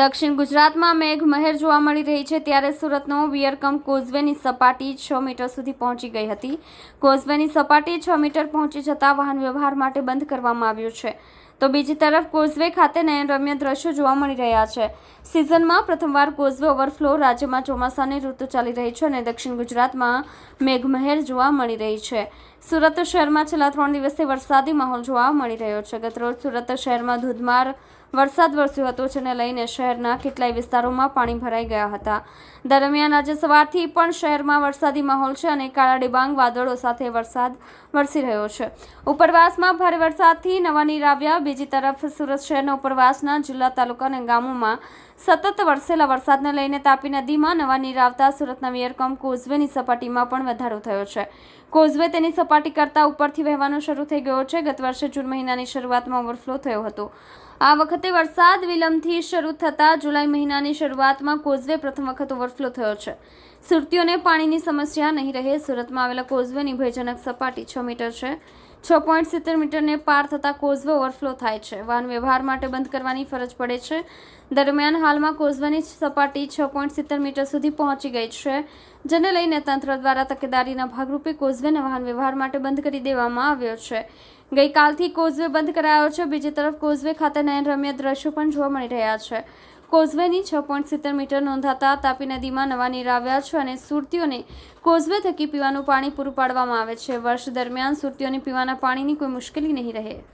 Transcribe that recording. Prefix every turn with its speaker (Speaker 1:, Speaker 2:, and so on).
Speaker 1: દક્ષિણ ગુજરાતમાં મેઘ મહેર જોવા મળી રહી છે ત્યારે સુરતનો વિયરકમ કોઝવેની સપાટી છ મીટર સુધી પહોંચી ગઈ હતી. કોઝવેની સપાટી છ મીટર પહોંચી જતા વાહન વ્યવહાર માટે બંધ કરવામાં આવ્યો છે. તો બીજી તરફ કોઝવે ખાતે નયનરમ્ય દ્રશ્યો જોવા મળી રહ્યા છે. સિઝનમાં પ્રથમવાર કોઝવે ઓવરફ્લો રાજ્યમાં ચોમાસાની ઋતુ ચાલી રહી છે અને દક્ષિણ ગુજરાતમાં મેઘમહેર જોવા મળી રહી છે. સુરત શહેરમાં છેલ્લા ત્રણ દિવસથી વરસાદી માહોલ જોવા મળી રહ્યો છે. ગતરોજ સુરત શહેરમાં ધોધમાર વરસાદ વરસ્યો હતો જેને લઈને શહેરના કેટલાય વિસ્તારોમાં પાણી ભરાઈ ગયા હતા. દરમિયાન આજે સવારથી પણ શહેરમાં વરસાદી માહોલ છે અને કાળા ડિબાંગ વાદળો સાથે વરસાદ વરસી રહ્યો છે. ઉપરવાસમાં ભારે વરસાદથી નવા નીર આવ્યા. બીજી તરફ સુરત શહેરના ઉપરવાસના જિલ્લા તાલુકા અને ગામોમાં સતત વરસેલા વરસાદને લઈને તાપી નદીમાં નવા નીર આવતા સુરતના વિયરકમ કોઝવેની સપાટીમાં પણ વધારો થયો છે. કોઝવે તેની સપાટી કરતાં ઉપરથી વહેવાનો શરૂ થઈ ગયો છે. ગત વર્ષે જૂન મહિનાની શરૂઆતમાં ઓવરફ્લો થયો હતો. આ વખતે વરસાદ વિલંબથી શરૂ થતાં જુલાઈ મહિનાની શરૂઆતમાં કોઝવે પ્રથમ વખત ઓવરફ્લો થયો છે. સુરતીઓને પાણીની સમસ્યા નહીં રહે, સુરતમાં આવેલા કોઝવેની ભયજનક સપાટી છ મીટર છે. છ પોઈન્ટ સિત્તેર મીટરને પાર થતાં કોઝવે ઓવરફ્લો થાય છે. વાહન વ્યવહાર માટે બંધ કરવાની ફરજ પડે છે. દરમિયાન હાલમાં કોઝવેની સપાટી છ પોઈન્ટ સિત્તેર મીટર સુધી પહોંચી ગઈ છે. જેને લઈને તંત્ર દ્વારા તકેદારીના ભાગરૂપે કોઝવેને વાહન વ્યવહાર માટે બંધ કરી દેવામાં આવ્યો છે. ગઈકાલથી કોઝવે બંધ કરાયો છે. બીજી તરફ કોઝવે ખાતે નયનરમ્ય દ્રશ્યો પણ જોવા મળી રહ્યા છે. કોઝવેની છ પોઈન્ટ સિત્તેર મીટર નોંધાતા તાપી નદીમાં નવા નીર આવ્યા છે અને સુરતીઓને કોઝવે થકી પીવાનું પાણી પૂરું પાડવામાં આવે છે. વર્ષ દરમિયાન સુરતીઓને પીવાના પાણીની કોઈ મુશ્કેલી નહીં રહે.